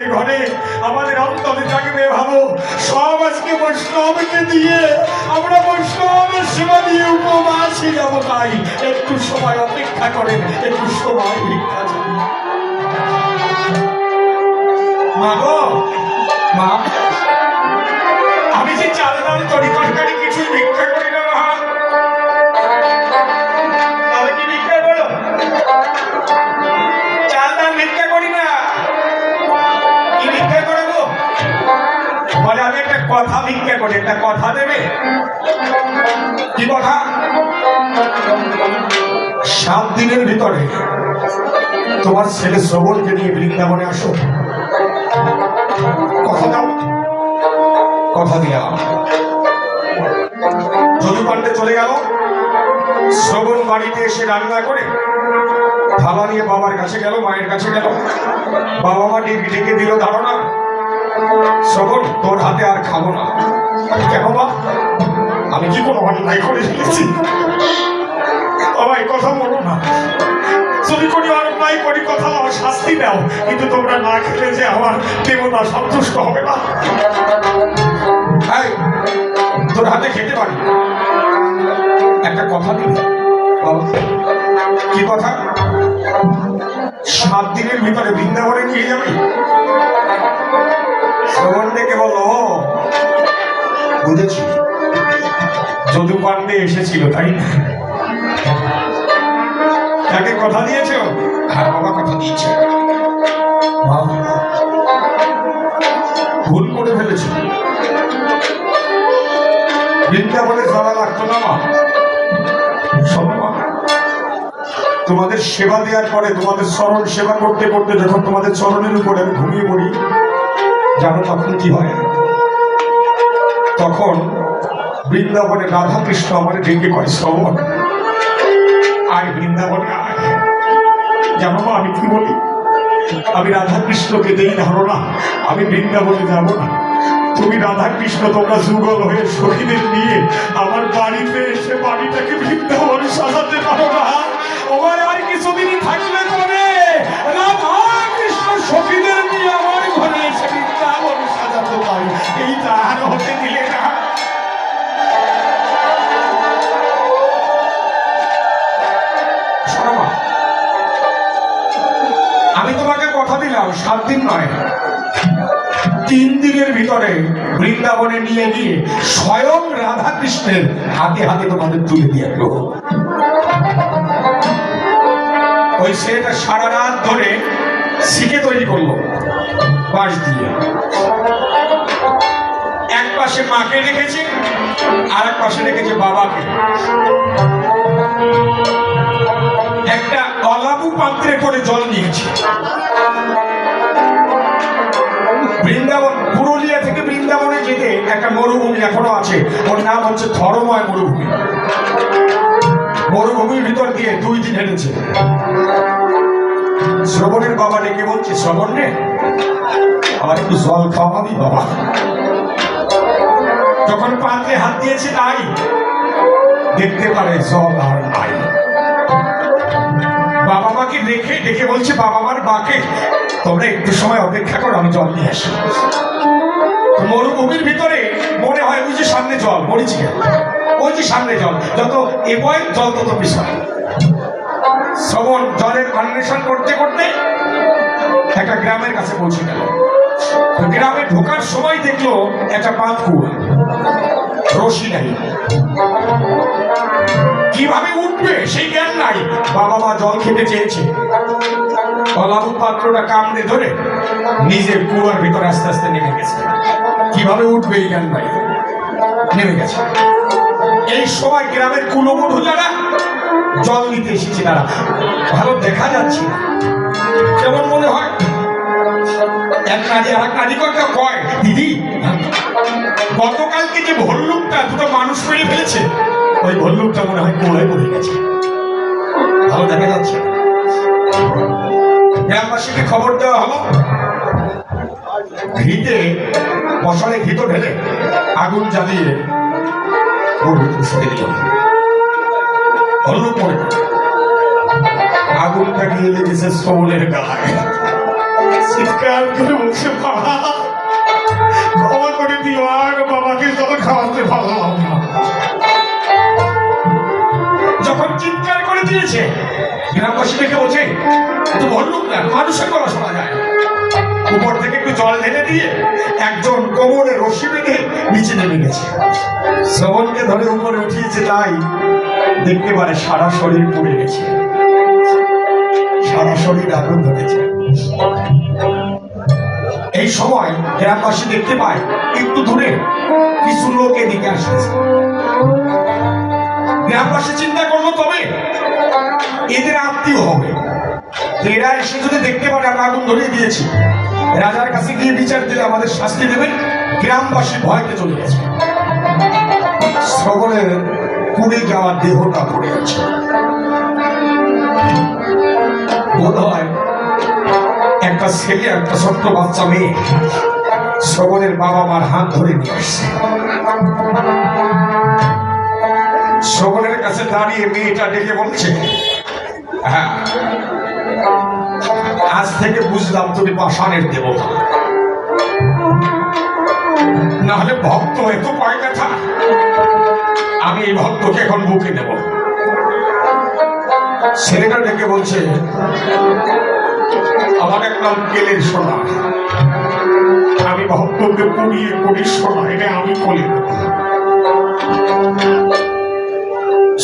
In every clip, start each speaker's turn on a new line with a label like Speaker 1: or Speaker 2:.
Speaker 1: ঘরে আমাদের অন্তরে থাকবে ভাবো সব আজকে বৈষ্ণবকে দিয়ে আমরা বৈষ্ণবের সেবা দিয়ে উপবাসী যাব তাই একটু সময় অপেক্ষা করেন, একটু সময় ভিক্ষা চাই। মা আমি যে চাল ডাল তরি তরকারি কিছুই ভিক্ষা কথা ভিক্ষা করে, একটা কথা দেবে? কি কথা? সাত দিনের ভিতরে তোমার ছেলে শ্রবণকে নিয়ে বৃন্দাবনে আসো। কথা দাও। কথা দিয়া। যদু পান্ডে চলে গেল। শ্রবণ বাড়িতে এসে রান্না করে থালা নিয়ে বাবার কাছে গেল, মায়ের কাছে গেল। বাবা মা ডেকে দিল ধারণা। শ্রবণ তোর হাতে আর খাব না। কেন বা আমি কি কোনো অন্যায় করে ফেলেছি? বাবা এই কথা বলো না। যদি কোনো অন্যায় করি, কথা আমার শাস্তি দাও কিন্তু তোমরা না খেলে যে আমার দেবতা সন্তুষ্ট হবে না। তোর হাতে খেতে পারি। একটা কথা দিবি কি কথা? সাত দিনের ভিতরে বৃন্দাবনে নিয়ে যাবে? শ্রবণ ডেকে বলো বুঝেছি। যদু পান্ডে এসেছিল, তাই না? তাকে কথা দিয়েছ? হ্যাঁ বাবা কথা দিয়েছে। ভুল করে ফেলেছি। বৃন্দাবনে যাওয়া লাগতো না মা। তোমাদের সেবা দেওয়ার পরে তোমাদের চরণ সেবা করতে করতে যখন তোমাদের চরণের উপরে আমি ঘুমিয়ে পড়ি জানো তখন কি হয়? তখন বৃন্দাবনে রাধা কৃষ্ণ আমার ডেকে কয়, শ্রবণ। আর বৃন্দাবনে আয়। জানো মা, আমি কি বলি? আমি রাধা কৃষ্ণকে দেই ধারণা, আমি বৃন্দাবনে যাব না। তুমি রাধা কৃষ্ণ তোমরা যুগল হয়ে শহীদের নিয়ে আমার বাড়িতে এসে বাড়িটাকে বৃন্দাবন সাজাতে পারো না। আমি তোমাকে কথা দিলাম, সাত দিন নয়। তিন দিনের ভিতরে বৃন্দাবনে নিয়ে গিয়ে স্বয়ং রাধা কৃষ্ণের হাতে হাতে তোমাদের তুলে দিয়ে ওই ছেলেটা সারা রাত ধরে শিখে তৈরি করল। বাঁশ দিয়ে। এক পাশে মাকে রেখেছে আর এক পাশে রেখেছে বাবাকে। পাত্রে করে জল নিয়েছে। বৃন্দাবন, পুরুলিয়া থেকে বৃন্দাবনে যেতে একটা মরুভূমি এখনও আছে। ওর নাম হচ্ছে ধর্ময় মরুভূমি। মরুভূমির ভিতর দিয়ে দুই দিন হেঁটেছে। শ্রবণের বাবা ডেকে বলছে, শ্রবণ রে আমার একটু জল খাওয়াবি বাবা। যখন পাত্রে হাত দিয়েছে তাই দেখতে পারে জল আর বাবা দেখে দেখে বলছে, বাবা মার বাকে। তোমরা একটু সময় অপেক্ষা করো, আমি জল নিয়ে আসি। মরুভূমির ভিতরে মনে হয় ওই যে সামনে জল, মরিচি ওই যে সামনে জল, যত এ বয় জল তত পিছনে। শ্রবণ জলের অন্বেষণ করতে করতে একটা গ্রামের কাছে পৌঁছে গেল। গ্রামে ঢোকার সময় দেখল একটা পাঁচ কুয়া, রশি নাই। কীভাবে উঠবে, সেই জ্ঞান নাই। বাবা মা জল খেতে চেয়েছে। কলাবু পাত্রটা কামড়ে ধরে নিজের কুয়ার ভিতরে আস্তে আস্তে নেমে গেছে। কীভাবে উঠবে এই জ্ঞান নাই? নেমে গেছে। এই সময় গ্রামের কুলবধূ যারা জল নিতে এসেছে তারা। ভালো দেখা যাচ্ছে কেমন মনে হয়? এক নারী আর এক নারী কথা কয়, দিদি, গতকালকে যে ভল্লুকটা দুটো মানুষ মেরে ফেলেছে ওই ভল্লুকটা মনে হয় কোড়ায় পড়ে গেছে। ভালো দেখা যাচ্ছে। গ্রামবাসীকে খবর দেওয়া হলো ঘিতে মশালে ঘিতো ঢেলে আগুন জ্বালিয়ে আগুনটা করে দিও, আর বাবাকে যত খাওয়াতে পারলাম না। যখন চিৎকার করে দিয়েছে গ্রামবাসী দেখে বলছে তো বললুম না, মানুষের গলা শোনা যায় উপর থেকে একটু জল ঢেলে দিয়ে একজন কোমরে রশি বেঁধে নিচে নেমে গেছে। শ্রবণকে ধরে উপরে উঠিয়েছে তাই দেখতে পারে সারা শরীর পুড়ে গেছে। সারা শরীর আগুন ধরেছে। এই সময় গ্রামবাসী দেখতে পায়, একটু দূরে কিছু লোক এদিকে আসছে। গ্রামবাসী চিন্তা এদের আত্মীয় হবে। এরা এসে যদি দেখতে পারে, আমরা আগুন ধরিয়ে দিয়েছি। রাজার কাছে গিয়ে বিচার দিলে আমাদের শাস্তি দেবেন। গ্রামবাসী ভয়তে চলে গেছে। শ্রবণের পুড়ে যাওয়া দেহটা পড়ে আছে। বোধ হয় একটা ছেলে, একটা ছোট্ট বাচ্চা মেয়ে শ্রবণের বাবা মার হাত ধরে নিয়ে আসছে। শ্রবণের কাছে দাঁড়িয়ে মেয়েটা ডেকে বলছে হ্যাঁ। আজ থেকে বুঝলাম তুমি পাষাণের দেবতা। নাহলে ভক্ত এত পায় ব্যথা আমি এই ভক্তকে এখন বুকে নেব। ছেলেটা ডেকে বলছে, আমার এক নাম কেলের সোনা। আমি ভক্তকে পুড়িয়ে করি সোনা, এটা আমি নেব।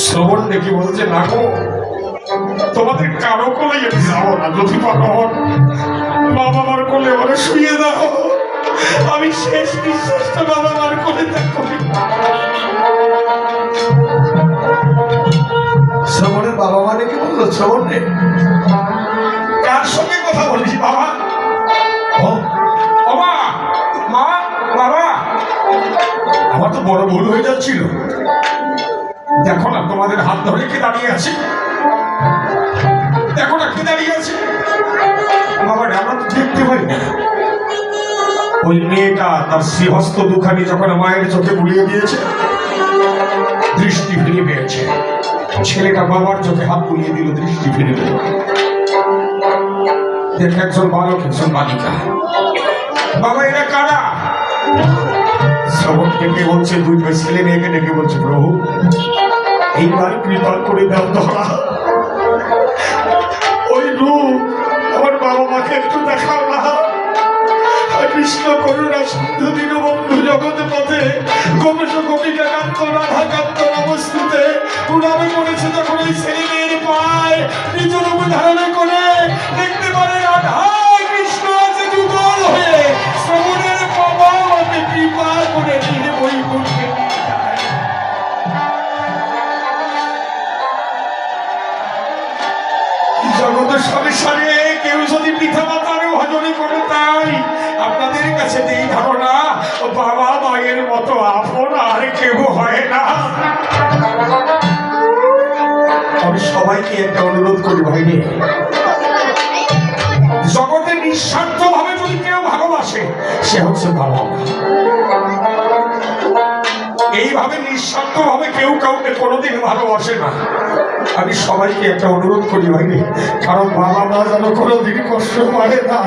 Speaker 1: শ্রবণ দেখে বলছে, না গো তোমাদের কারও কোলে আমি যাব না যদি ভগবান বাবা মার কোলে ওরা শুয়ে দাও। আমি শেষ নিঃশ্বাসটা বাবা মার কোলে ত্যাগ করি শ্রবণের বাবা মা দেখে বলল শ্রবণ? কার সঙ্গে কথা বলিস বাবা? মা মা বাবা। আমার তো বড় ভুল হয়ে যাচ্ছিল। দেখো না তোমাদের হাত ধরে কে দাঁড়িয়ে আছে? না দাঁড়িয়ে আছে। বাবা আমরা তো দেখতে না ওই মেয়েটা তার শ্রীহস্ত দুখানি যখন মায়ের চোখে বুলিয়ে দিয়েছে, দৃষ্টি ফিরে পেয়েছে। ছেলেটা বাবার চোখে হাত বুলিয়ে দিল, দৃষ্টি ফিরে পেল। দেখে, একজন বালক, একজন বালিকা। বাবা, এরা কারা? শ্রবণ ডেকে বলছে, দুই ছেলে মেয়েকে ডেকে বলছে, প্রভু এইবার কৃপা করে দাও ধরা ওই রূপ আমার বাবা মাকে একটু দেখাও না। কৃষ্ণ করুণা সিন্ধু দীনবন্ধু জগৎ পথে গোপেশ গোপিকা কান্ত রাধা কান্ত অবস্থিতে উড়াবে করেছে তখন ওই ছেলে মেয়ের পায় নিজ সবাইকে একটা অনুরোধ করি ভাইরে। জগতে নিঃস্বার্থ ভাবে যদি কেউ ভালোবাসে, সে হচ্ছে বাবা এইভাবে নিঃস্বার্থ ভাবে কেউ কাউকে কোনোদিন ভালোবাসে না। আমি সবাইকে একটা অনুরোধ করি ভাইরে, কারণ বাবা মা যেন কোনোদিন কষ্ট পায় না।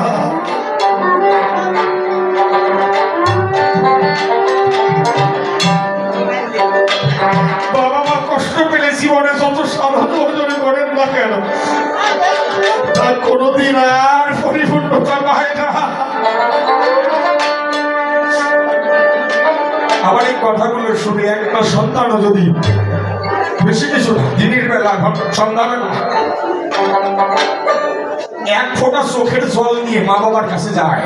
Speaker 1: বাবা পেলে জীবনে যত সাধন অর্জন করেন না কেন। তার কোনোদিন আর পরিপূর্ণতা পায় না। আমার এই কথাগুলো শুনে একটা সন্তানও যদি বেশি কিছু দিনের বেলা সন্ধ্যাবেলা এক ফোঁটা চোখের জল নিয়ে মা বাবার কাছে যায়।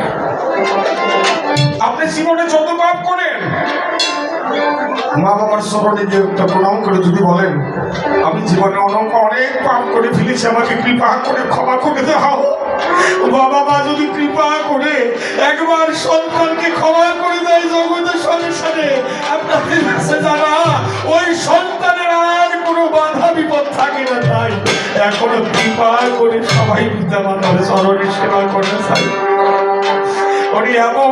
Speaker 1: আপনি জীবনে যত পাপ করেন মা বাবার স্মরণে গিয়ে একটা প্রণাম করে যদি বলেন, আমি জীবনে অনেক অনেক পাপ করে ফেলেছি, আমাকে কৃপা করে, ক্ষমা করে দাও। বাবা মা যদি কৃপা করে, একবার সন্তানকে ক্ষমা করে দেয় জগতের সংসারে আপনাদের কাছে জানা ওই সন্তানের আর কোনো বাধা বিপদ থাকে না তাই। এখনও কৃপা করে সবাই পিতা মাতার সেবা করে চাই ওরে এমন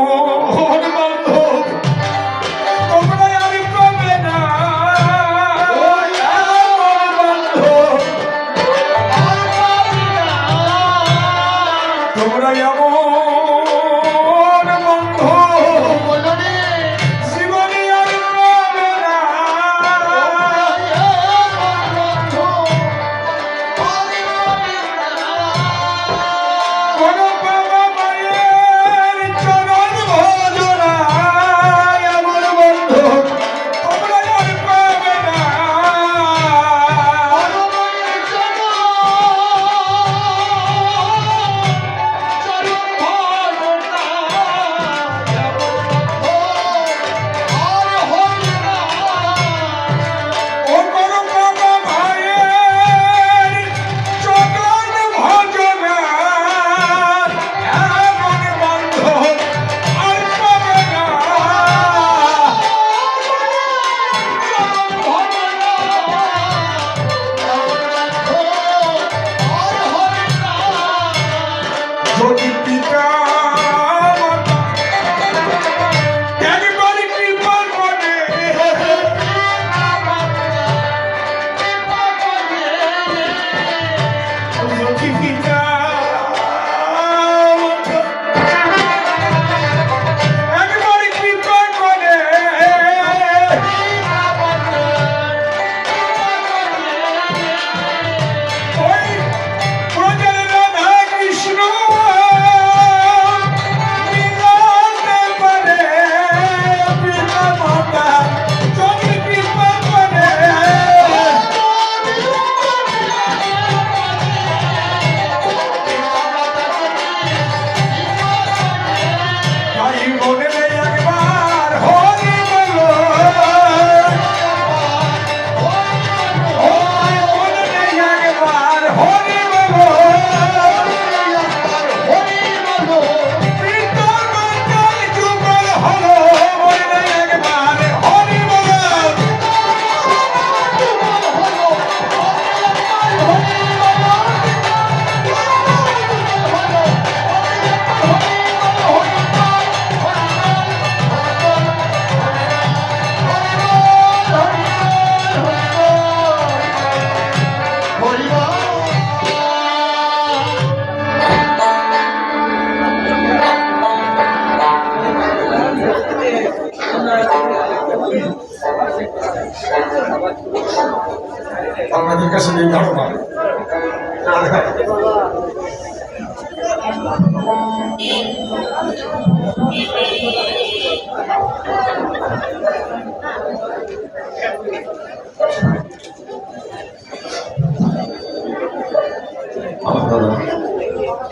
Speaker 1: আপনারা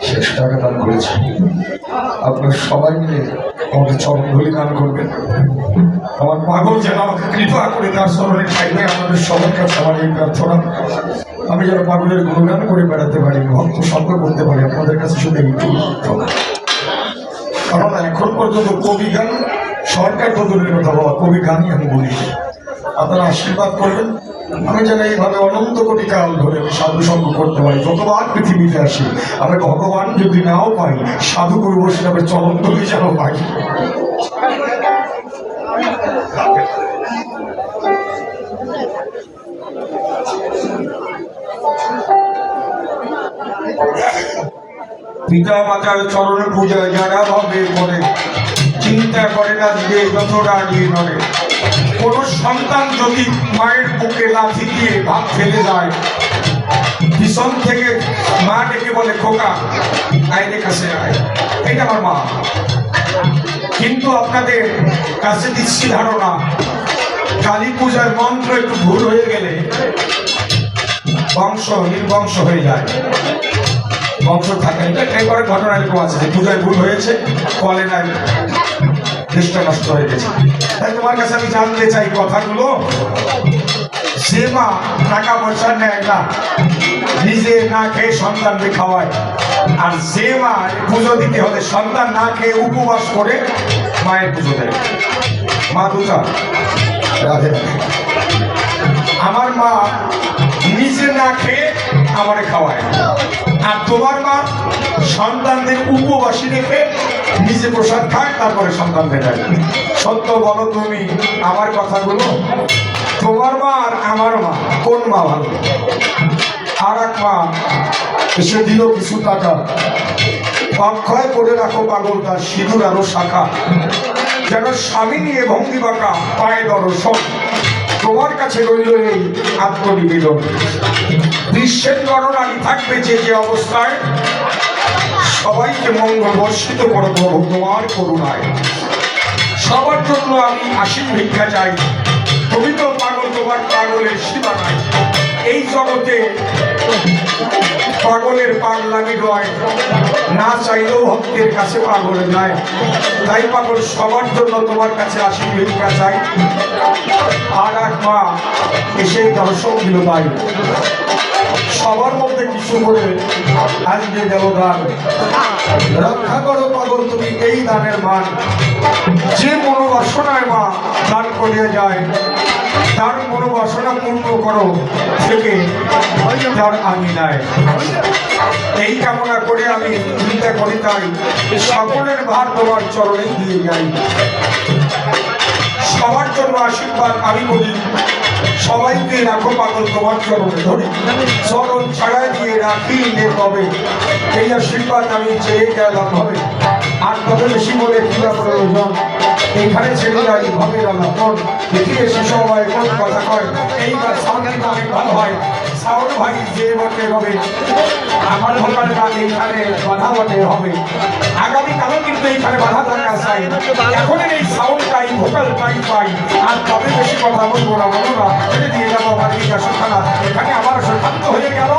Speaker 1: শেষ টাকা দান করেছেন আপনারা সবাই মিলে আমাকে চরণ ধরে গান করবেন। আমার পাগল যেন আমাকে কৃপা করে তার স্মরণে খাইবে আপনাদের সবার কাছে আমার এই প্রার্থনা। আমি যেন পাগলের গুণগান করে বেড়াতে পারি ভক্ত সঙ্গ করতে পারি, আপনাদের কাছে প্রার্থনা। কারণ এখন পর্যন্ত কবি গান, সরকার তো দূরের কথা বলা কবি গানই আমি বলি। আপনারা আশীর্বাদ করবেন। আমি যেন এইভাবে অনন্ত কোটি কাল ধরে আমি সাধু সঙ্গ করতে পারি, যতবার পৃথিবীতে আসি। আমি ভগবান যদি নাও পাই, সাধু করব সেভাবে চলন ধরে যেন পাই। পিতা মাতার চরণ পূজা যারা ভাবে করে চিন্তা করে না যে যতটা নিয়ে নড়ে। কোন সন্তান যদি মায়ের বুকে লাথি দিয়ে ভাত ফেলে যায় পিছন থেকে মা ডেকে বলে, খোকা, আইনে কাছে আয়। এটা আমার মা। কিন্তু আপনাদের কাছে দিচ্ছি ধারণা, কালী পূজার মন্ত্র একটু ভুল হয়ে গেলে বংশ নির্বংশ হয়ে যায়। বংশ থাকে। না একবারে ঘটনা এরকম আছে, যে পূজায় ভুল হয়েছে কলে নাই, দেশটা নষ্ট হয়ে গেছে। তাই তোমার কাছে আমি জানতে চাই কথাগুলো। সে মা টাকা পয়সা নেয় না, নিজে না খেয়ে সন্তানকে খাওয়ায়। আর যে মা পুজো দিতে হলে সন্তান না খেয়ে উপবাস করে মায়ের পুজো দেয়। মা রাধে রাধে। আমার মা নিজে না খেয়ে আমারে খাওয়ায়। আর তোমার মা সন্তানদের উপবাসী রেখে নিজে প্রসাদ খায়, তারপরে সন্তান দেয় সত্য বলো তুমি আমার কথাগুলো? তোমার মা আর আমার মা, কোন মা ভালো? আর এক মা, এসে দিল কিছু টাকা। অক্ষয় করে রাখো পাগল তার সিঁদুর আরও শাখা। যেন স্বামী নিয়ে ভঙ্গি বাঁকা, পায়ে দর দর্শন তোমার কাছে রইল এই আত্মনিবেদন। বিশ্বের গণনারি থাকবে যে যে অবস্থায়, সবাইকে মঙ্গল বর্ষিত করো প্রভু তোমার করুণায়। সবার জন্য আমি আশীর্ভিক্ষা চাই তুমি তো পাগল তোমার পাগলের সীমা নাই জগতে পাগলের পাগলামি নয়। না চাইলেও ভক্তের কাছে পাগল যায় তাই পাগল সবার জন্য তোমার কাছে আসি ভিক্ষা চাই আর এক মা এসে দর্শক দিল তাই সবার মধ্যে কিছু করে আজকে গেল দান। রক্ষা করো পাগল তুমি এই দানের মান। যে মনোবাসনায় মা দান করিয়া যায় তার মনোবাসনা পূর্ণ করো, থেকে তার আমি নাই। এই কামনা করে আমি চিন্তা করি তাই, সকলের ভার তোমার চরণে দিয়ে যাই। সবার জন্য আশীর্বাদ আমি বলি, সবাইকে রাখো পাগল তোমার চরণে ধরে। চরণ ছাড়া দিয়ে রাখি নে কবে এই আশীর্বাদ আমি চেয়ে গেলাম হবে আর তবে বেশি বলে কি বা প্রয়োজন এইখানে ছেড়ে যাই ভবের আলাপন দেখি এসে সবাই কোন কথা কয়। এইবার সামনে অনেক ভালো হয়। সাউন্ড ভাই যে বটে হবে। আমার ভোকাল গান এইখানে বাধা বটে হবে। আগামীকালও কিন্তু এইখানে বাধা থাকা চাই। এখন এই সাউন্ডটাই, ভোকালটাই পাই। আর তবে বেশি কথা বলব না, বলো না। ছেড়ে দিয়ে যাব আমার আসখানা এখানে আমার শান্ত হয়ে গেল।